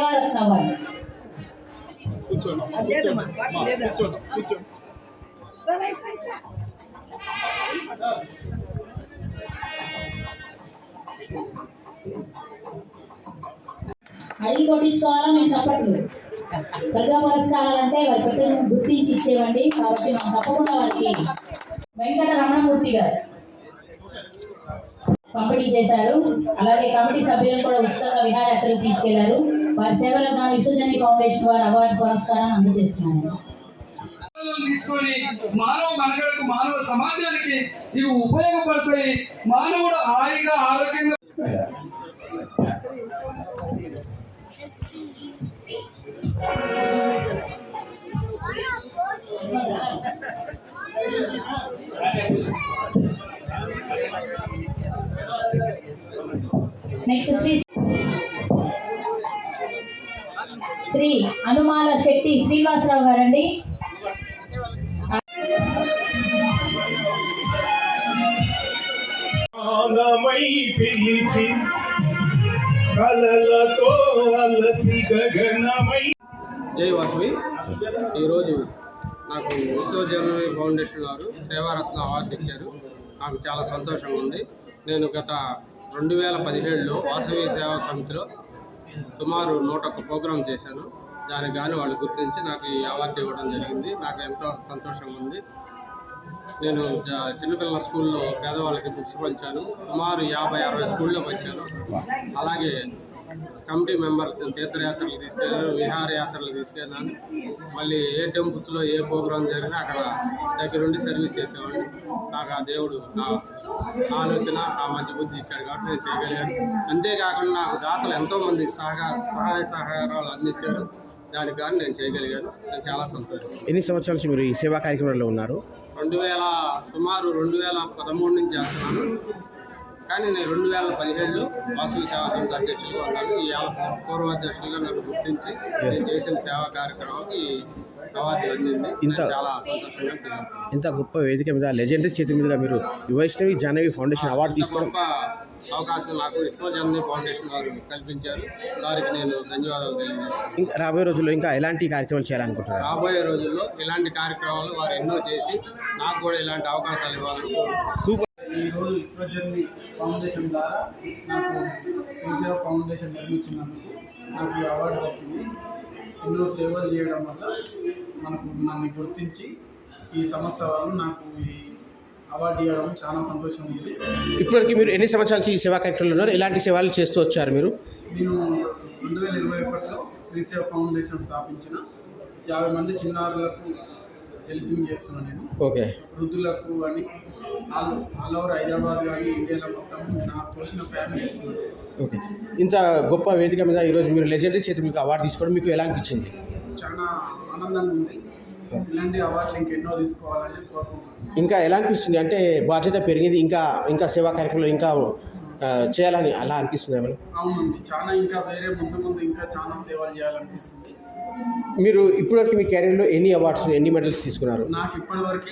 సేవారత్న award అడిగి కొట్టించుకోవాలా? మేము చెప్పట్లేదు. ప్రజా పురస్కారాలు అంటే వారి ప్రతిభను గుర్తించి ఇచ్చేవండి. కాబట్టి మనం తప్పకుండా వారికి వెంకట రమణమూర్తి గారు పంపిణీ చేశారు. అలాగే కమిటీ సభ్యులను కూడా ఉచితంగా విహారయాత్రకు తీసుకెళ్ళారు. వారి సేవలకు గాను విశ్వజని ఫౌండేషన్ వారు అవార్డు పురస్కారాన్ని అందజేస్తున్నారు తీసుకొని మానవ మనుగడకు మానవ సమాజానికి ఇవి ఉపయోగపడతాయి. మానవుడు హాయిగా ఆరోగ్యంగా నెక్స్ట్ శ్రీ అనుమాల శెట్టి శ్రీనివాసరావు గారండి. జై వాసవి. ఈరోజు నాకు విశ్వజనని ఫౌండేషన్ వారు సేవారత్న అవార్డు ఇచ్చారు. నాకు చాలా సంతోషంగా ఉంది. నేను గత రెండు వేల పదిహేడులో వాసవి సేవా సమితిలో సుమారు నూట ఒక్క ప్రోగ్రాం చేశాను. దానికి గాను వాళ్ళు గుర్తించి నాకు ఈ అవార్డు ఇవ్వడం జరిగింది. నాకు ఎంతో సంతోషంగా ఉంది. నేను చిన్నపిల్లల స్కూల్లో పేదవాళ్ళకి బుక్స్ పంచాను. సుమారు యాభై అరవై స్కూల్లో పంచాను అలాగే కమిటీ మెంబర్స్ తీర్థయాత్రలు తీసుకెళ్ళాను విహారయాత్రలు తీసుకెళ్ళాను మళ్ళీ ఏ టెంపుల్స్లో ఏ ప్రోగ్రాం జరిగినా అక్కడ దగ్గరుండి సర్వీస్ చేసేవాడిని నాకు ఆ దేవుడు నా ఆలోచన ఆ మంచి బుద్ధి ఇచ్చాడు కాబట్టి నేను చేయగలిగాను. అంతేకాకుండా నాకు దాతలు ఎంతోమంది సహగా సహాయ సహకారాలు అందించారు. దానికి కానీ నేను చేయగలిగాను. నేను చాలా సంతోషిస్తాను ఎన్ని సంవత్సరాల నుంచి మీరు ఈ సేవా కార్యక్రమంలో ఉన్నారు? రెండు వేల సుమారు రెండు వేల పదమూడు నుంచి చేస్తున్నాను. కానీ నేను రెండు వేల పదిహేడులో వాసవి సేవా సమితి అధ్యక్షులుగా ఉన్నాను. ఈ పూర్వ అధ్యక్షులుగా నన్ను గుర్తించి నేను చేసిన సేవా కార్యక్రమానికి అవార్డు అందింది. ఇంత- చాలా సంతోషంగా. ఇంత గొప్ప వేదిక మీద లెజెండరీ చేతి మీదుగా మీరు వైష్ణవి జాహ్నవి ఫౌండేషన్ అవార్డు తీసుకోవడం గొప్ప అవకాశం నాకు విశ్వజనని ఫౌండేషన్ వారు కల్పించారు. వారికి నేను ధన్యవాదాలు తెలియజేస్తాను ఇంకా రాబోయే రోజుల్లో ఇంకా ఎలాంటి కార్యక్రమాలు చేయాలనుకుంటున్నారు? రాబోయే రోజుల్లో ఇలాంటి కార్యక్రమాలు వారు ఎన్నో చేసి నాకు కూడా ఇలాంటి అవకాశాలు ఇవ్వాలని కోరుకుంటున్నాను. ఈరోజు విశ్వజన్మి ఫౌండేషన్ ద్వారా నాకు శ్రీసేవ ఫౌండేషన్ నిర్మించినందుకు నాకు ఈ అవార్డు దక్కింది. ఎన్నో సేవలు చేయడం వల్ల మనకు నన్ను గుర్తించి ఈ సంస్థ వాళ్ళు నాకు ఈ అవార్డు ఇవ్వడం చాలా సంతోషం ఉంది. ఇప్పటివరకు మీరు ఎన్ని సంవత్సరాల నుంచి ఈ సేవా కార్యక్రమంలో ఉన్నారు? ఎలాంటి సేవలు చేస్తూ వచ్చారు మీరు? నేను రెండు వేల ఇరవై ఒకటిలో శ్రీసేవ ఫౌండేషన్ స్థాపించిన యాభై మంది చిన్నారులకు హెల్పింగ్ చేస్తున్నాను నేను. ఓకే. వృద్ధులకు అని ఆల్ ఆల్ ఓవర్ హైదరాబాద్ కానీ ఇండియాలో మొత్తం నాకు తోచిన సాయం చేస్తున్నాను ఓకే. ఇంత గొప్ప వేదిక మీద ఈరోజు మీరు లెజెండరీ చేతి మీకు అవార్డు తీసుకోవడం మీకు ఎలా అనిపించింది? చాలా ఆనందంగా ఉంది. ఇలాంటి అవార్డులు ఇంకెన్నో తీసుకోవాలని కోరుకుంటున్నాను. ఇంకా ఎలా అనిపిస్తుంది? అంటే బాధ్యత పెరిగింది ఇంకా ఇంకా సేవా కార్యక్రమాలు ఇంకా చేయాలని అలా అనిపిస్తుంది ఏమైనా? అవునండి. చాలా ఇంకా వేరే ముందు ముందు ఇంకా చాలా సేవలు చేయాలనిపిస్తుంది. మీరు ఇప్పటివరకు మీ కెరీర్లో ఎన్ని అవార్డ్స్ ఎన్ని మెడల్స్ తీసుకున్నారు? నాకు ఇప్పటివరకు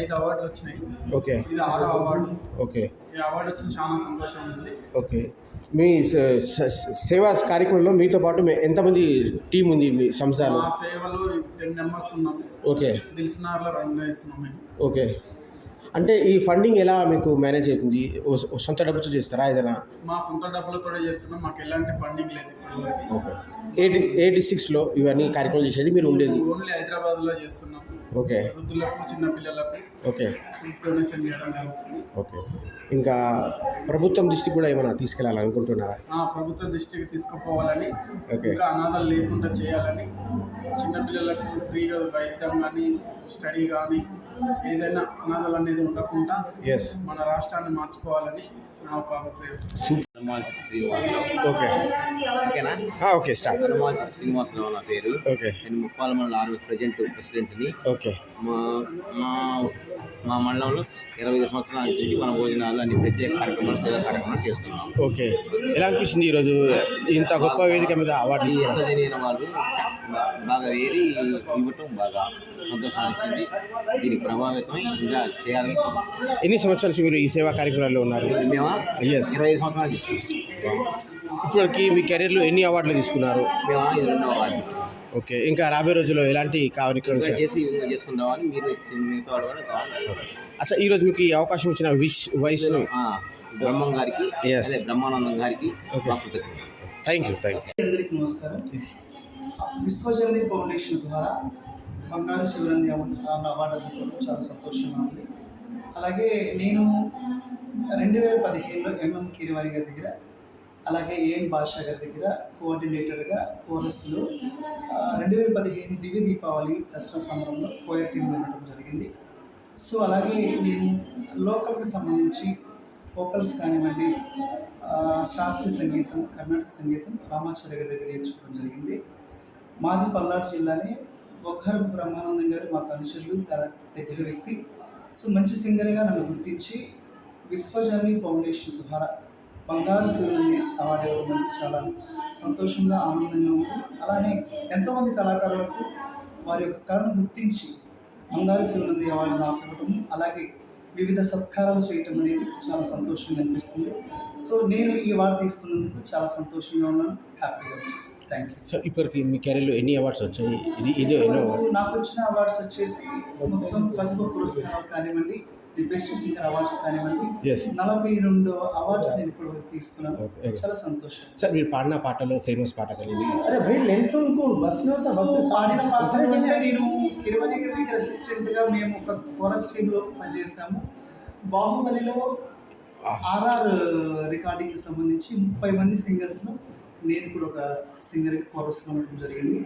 ఐదు అవార్డులు వచ్చినాయి. ఓకే. ఇది ఆరో అవార్డు ఓకే. ఈ అవార్డు వచ్చిన చాలా సంతోషం ఉంది ఓకే. మీ సేవా కార్యక్రమంలో మీతో పాటు ఎంతమంది టీం ఉంది మీ సంస్థలో? సేవలో టెన్ మెంబర్స్ ఉన్నాము ఓకే. దిల్సునార్లో రన్ చేస్తున్నాం ఓకే. అంటే ఈ ఫండింగ్ ఎలా మీకు మేనేజ్ అవుతుంది? సొంత డబ్బుతో చేస్తారా ఏదైనా? మా సొంత డబ్బులతో చేస్తున్నాం. మాకు ఎలాంటి ఫండింగ్ లేదు ఓకే. ఏ ఏ డిస్ట్రిక్ట్స్లో ఇవన్నీ కార్యక్రమాలు చేసేది మీరు ఉండేది? ఓన్లీ హైదరాబాద్లో చేస్తున్నాం. ఓకే. వృద్ధులకు చిన్నపిల్లలకు ఓకే. డొనేషన్ చేయడం జరుగుతుంది. ఓకే. ఇంకా ప్రభుత్వం దృష్టికి కూడా ఏమైనా తీసుకెళ్ళాలనుకుంటున్నారా ప్రభుత్వ దృష్టికి తీసుకుపోవాలని ఓకే. ఇంకా అనాథలు లేకుండా చేయాలని చిన్నపిల్లలకు ఫ్రీగా వైద్యం కానీ స్టడీ కానీ ఏదైనా అనాథలు అనేది ఉండకుండా ఎస్ మన రాష్ట్రాన్ని మార్చుకోవాలని నా ఒక అభిప్రాయం. ఓకే. ఓకేనా? ఆ, ఓకే స్టార్ట్. హనుమాన్చిటి శ్రీనివాసరావు నా పేరు. ఓకే. నేను ముప్పాల మండల ఆరు ప్రజెంట్ ప్రెసిడెంట్ని. ఓకే. మా మా మా మండలంలో ఇరవై ఐదు సంవత్సరాల నుంచి మన భోజనాలు అన్ని ప్రత్యేక కార్యక్రమాలు సేవా కార్యక్రమాలు చేస్తున్నాం ఓకే. ఎలా అనిపిస్తుంది ఈరోజు ఇంత గొప్ప వేదిక మీద అవార్డు వాళ్ళు బాగా వేరి ఇవ్వటం బాగా సంతోషాన్ని ఇచ్చింది. దీనికి ప్రభావితమై ఇంకా చేయాలని ఎన్ని సంవత్సరాల నుంచి మీరు ఈ సేవా కార్యక్రమాల్లో ఉన్నారు? మేము? Yes. ఇరవై ఐదు సంవత్సరాలు చేస్తాం ఇప్పటికి మీ కెరీర్లో ఎన్ని అవార్డులు తీసుకున్నారు? మేము ఇది రెండవ వార్డు ఓకే ఇంకా రాబోయే రోజుల్లో ఎలాంటి కార్యక్రమం? చేసి చేసుకుందామని మీరు కావాలి అచ్చా ఈరోజు మీకు ఈ అవకాశం ఇచ్చిన విష్ వయసును బ్రహ్మం గారికి బ్రహ్మానందం గారికి. థ్యాంక్ యూ థ్యాంక్ యూ అందరికీ నమస్కారం. విశ్వజనని ఫౌండేషన్ ద్వారా బంగారు శివరంది అన్న అవార్డు అందుకోవడం చాలా సంతోషంగా ఉంది. అలాగే నేను రెండు వేల పదిహేనులో ఎంఎం కిరివారి గారి దగ్గర అలాగే ఏఎన్ బాషా గారి దగ్గర కోఆర్డినేటర్గా కోరస్లో రెండు వేల పదిహేను దివ్య దీపావళి దసరా సమరంలో కోయర్ టీంలో ఉండటం జరిగింది. సో అలాగే నేను లోకల్కి సంబంధించి వోకల్స్ కానివ్వండి శాస్త్రీయ సంగీతం కర్ణాటక సంగీతం రామాచార్య గారి దగ్గర నేర్చుకోవడం జరిగింది. మాది పల్నాడు జిల్లానే ఒక్కరు బ్రహ్మానందం గారు మాకు అనుచరులు దగ్గర వ్యక్తి. సో మంచి సింగర్గా నన్ను గుర్తించి విశ్వజనని ఫౌండేషన్ ద్వారా బంగారు శివుని అవార్డు ఇవ్వడం చాలా సంతోషంగా ఆనందంగా ఉంది. అలానే ఎంతోమంది కళాకారులకు వారి యొక్క కళను గుర్తించి బంగారు శివనంది అవార్డు నాకు అలాగే వివిధ సత్కారాలు చేయటం అనేది చాలా సంతోషంగా అనిపిస్తుంది. సో నేను ఈ అవార్డు తీసుకున్నందుకు చాలా సంతోషంగా ఉన్నాను. హ్యాపీగా ఉన్నాను. థ్యాంక్ యూ సార్ ఇప్పటికి మీ కెరీర్లో ఎన్ని అవార్డ్స్ వచ్చాయి? ఇది ఇదే నాకు వచ్చిన అవార్డ్స్ వచ్చేసి మొత్తం ప్రతిభ పురస్కారాలు కానివ్వండి ది బెస్ట్ సింగర్ అవార్డ్స్ కానివ్వండి నలభై రెండు అవార్డ్స్ నేను ఇప్పుడు వరకు తీసుకున్నాను. చాలా సంతోషం. సార్ మీరు పాడిన పాటలో ఫేమస్ పాట కలిగి అరే భయ్ లెంత్ పాడిన పాటలు నేను కిరువనగిరి దగ్గర అసిస్టెంట్గా మేము ఒక కోరస్ టీంలో పనిచేసాము బాహుబలిలో ah. ఆర్ఆర్ రికార్డింగ్కి సంబంధించి ముప్పై మంది సింగర్స్ను నేను కూడా ఒక సింగర్ కోరస్ ఉండడం జరిగింది.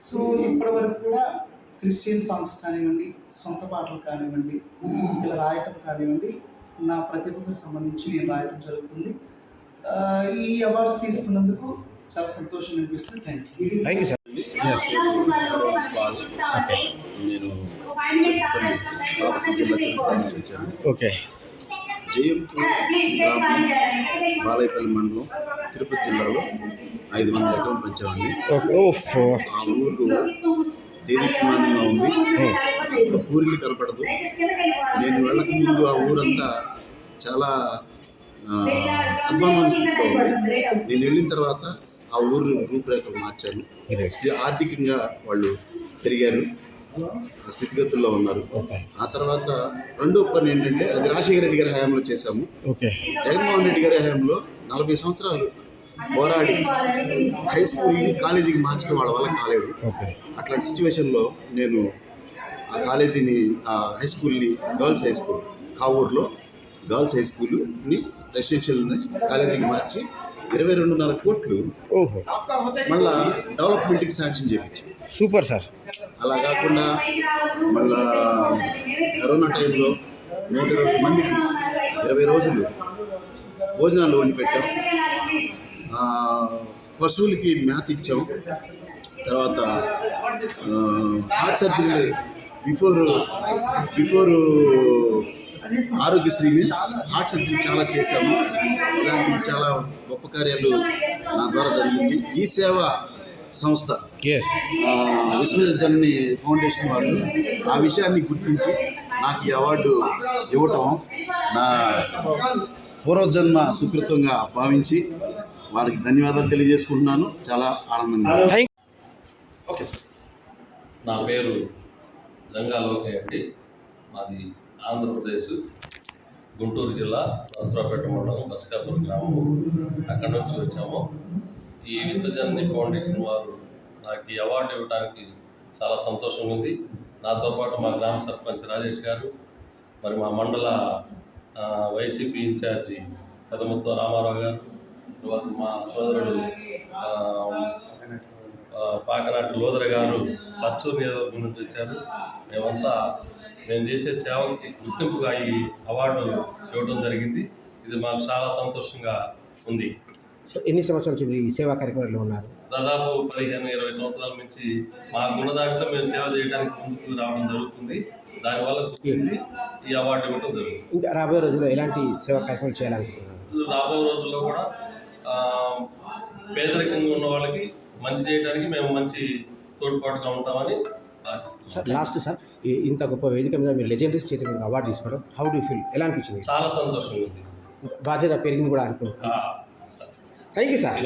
సో ఇప్పటి వరకు కూడా క్రిస్టియన్ సాంగ్స్ కానివ్వండి సొంత పాటలు కానివ్వండి ఇలా రాయటం కానివ్వండి నా ప్రతిభకు సంబంధించి నేను రాయటం జరుగుతుంది. ఆ, ఈ అవార్డ్స్ తీసుకున్నందుకు చాలా సంతోషం అనిపిస్తుంది. Thank you thank you sir నేను ఓకే జయంపూర్ గ్రామం బాలయపల్లి మండలం తిరుపతి జిల్లాలో ఐదు వందల ఎకరం పెంచామండి. ఆ ఊరు దేదీప్యమానంగా ఉంది. ఒక్క పూరిలు కనపడదు. నేను వెళ్ళక ముందు ఆ ఊరంతా చాలా ఆ, అధ్వానమైన స్థితిలో ఉంది నేను వెళ్ళిన తర్వాత ఆ ఊరు రూపురేఖలు మార్చాను ఆర్థికంగా వాళ్ళు పెరిగారు. స్థితిగతుల్లో ఉన్నారు. ఆ తర్వాత రెండో పని ఏంటంటే అది రాజశేఖర రెడ్డి గారి హయాంలో చేశాము. జగన్మోహన్ రెడ్డి గారి హయాంలో నలభై సంవత్సరాలు పోరాడి హై స్కూల్ని కాలేజీకి మార్చడం వాళ్ళ వల్ల కాలేదు. అట్లాంటి సిచ్యువేషన్లో నేను ఆ కాలేజీని ఆ హై స్కూల్ని గర్ల్స్ హై స్కూల్ కావూరులో గర్ల్స్ హై స్కూల్ని రెసిడెన్షియల్ని కాలేజీకి మార్చి ఇరవై రెండున్నర కోట్లు ఓహో. మళ్ళా డెవలప్మెంట్కి శాంక్షన్ చేయించాం సూపర్ సార్. అలా కాకుండా మళ్ళా కరోనా టైంలో నూట ఇరవై మందికి ఇరవై రోజులు భోజనాలు వండి పెట్టాం పశువులకి మేత ఇచ్చాం. తర్వాత హార్ట్ సర్జరీ బిఫోర్ బిఫోర్ ఆరోగ్యశ్రీని హార్ట్ సర్జరీ చాలా చేశాము. ఇలాంటి చాలా గొప్ప కార్యాలు నా ద్వారా జరిగింది. ఈ సేవ సంస్థ విశ్వజనని ఫౌండేషన్ వాళ్ళు ఆ విషయాన్ని గుర్తించి నాకు ఈ అవార్డు ఇవ్వటం నా పూర్వజన్మ సుకృతంగా భావించి వారికి ధన్యవాదాలు తెలియజేసుకుంటున్నాను. చాలా ఆనందంగా నా పేరు గంగా లోకయ్య అండి. మాది ఆంధ్రప్రదేశ్. గుంటూరు జిల్లా నసరాపేట మండలం బస్కాపూర్ గ్రామము అక్కడి నుంచి వచ్చాము. ఈ విశ్వజనని ఫౌండేషన్ వారు నాకు ఈ అవార్డు ఇవ్వడానికి చాలా సంతోషంగా ఉంది. నాతో పాటు మా గ్రామ సర్పంచ్ రాజేష్ గారు మరి మా మండల వైసీపీ ఇన్ఛార్జి పెదముత్తో రామారావు గారు తర్వాత మా సోదరుడు పాకనాటి లోదర గారు పచ్చూరు నియోజకవర్గం నుంచి వచ్చారు. మేమంతా మేము చేసే సేవకి గుర్తింపుగా ఈ అవార్డు ఇవ్వడం జరిగింది. ఇది మాకు చాలా సంతోషంగా ఉంది. సో ఎన్ని సంవత్సరాల నుంచి ఈ సేవా కార్యక్రమాల్లో ఉన్నారు? దాదాపు పదిహేను ఇరవై సంవత్సరాల నుంచి మాకున్న దాంట్లో మేము సేవ చేయడానికి ముందుకు రావడం జరుగుతుంది. దానివల్ల గుర్తించి ఈ అవార్డు ఇవ్వడం జరుగుతుంది. ఇంకా రాబోయే రోజుల్లో ఎలాంటి సేవా కార్యక్రమాలు చేయాలనుకుంటున్నారు? రాబో రోజుల్లో కూడా పేదరికంగా ఉన్న వాళ్ళకి మంచి చేయడానికి మేము మంచి తోడ్పాటుగా ఉంటామని ఆశిస్తున్నాం. సార్ లాస్ట్ సార్ ఇంత గొప్ప వేదిక మీద మీరు లెజెండరీస్ చేతి మీద అవార్డు తీసుకోవడం హౌ డూ ఫీల్ ఎలా అనిపించింది? చాలా సంతోషంగా ఉంది. బాధ్యత పెరిగింది కూడా అనుకుంటున్నాను. Thank you sir